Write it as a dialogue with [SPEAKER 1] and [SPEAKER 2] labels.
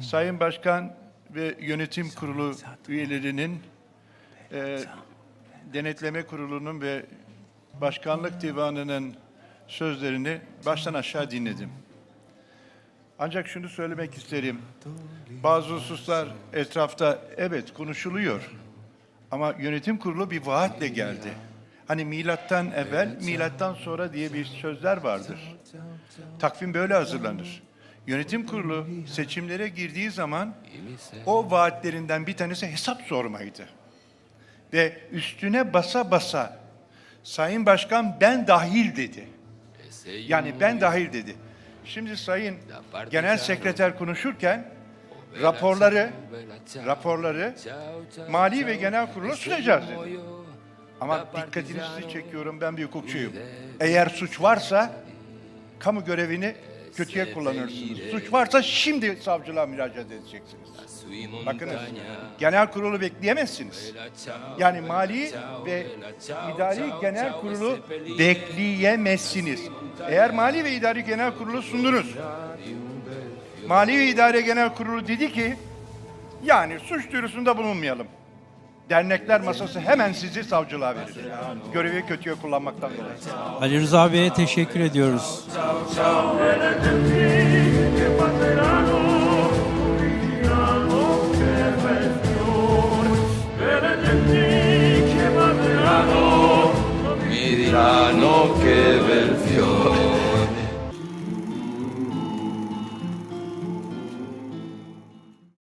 [SPEAKER 1] Sayın Başkan ve Yönetim Kurulu üyelerinin e, Denetleme Kurulu'nun ve Başkanlık Divanı'nın sözlerini baştan aşağı dinledim. Ancak şunu söylemek isterim. Bazı hususlar etrafta evet konuşuluyor. Ama yönetim kurulu bir vaatle geldi. Hani milattan evvel, milattan sonra diye bir sözler vardır. Takvim böyle hazırlanır. Yönetim kurulu seçimlere girdiği zaman o vaatlerinden bir tanesi hesap sormaydı. Ve üstüne basa basa Sayın Başkan ben dahil dedi. Yani ben dahil dedi. Şimdi Sayın Genel Sekreter konuşurken raporları raporları Mali ve Genel Kurulu'na sunacağız dedi. Ama dikkatinizi çekiyorum ben bir hukukçuyum. Eğer suç varsa kamu görevini kötüye kullanırsınız. Suç varsa şimdi savcılığa müracaat edeceksiniz. Bakınız genel kurulu bekleyemezsiniz. Yani mali ve idari genel kurulu bekleyemezsiniz. Eğer mali ve idari genel kurulu sundunuz. Mali ve idari genel kurulu dedi ki yani suç duyurusunda bulunmayalım. Dernekler masası hemen sizi savcılığa verir. Görevi kötüye kullanmaktan dolayı.
[SPEAKER 2] Ali Rıza Bey'e teşekkür ediyoruz.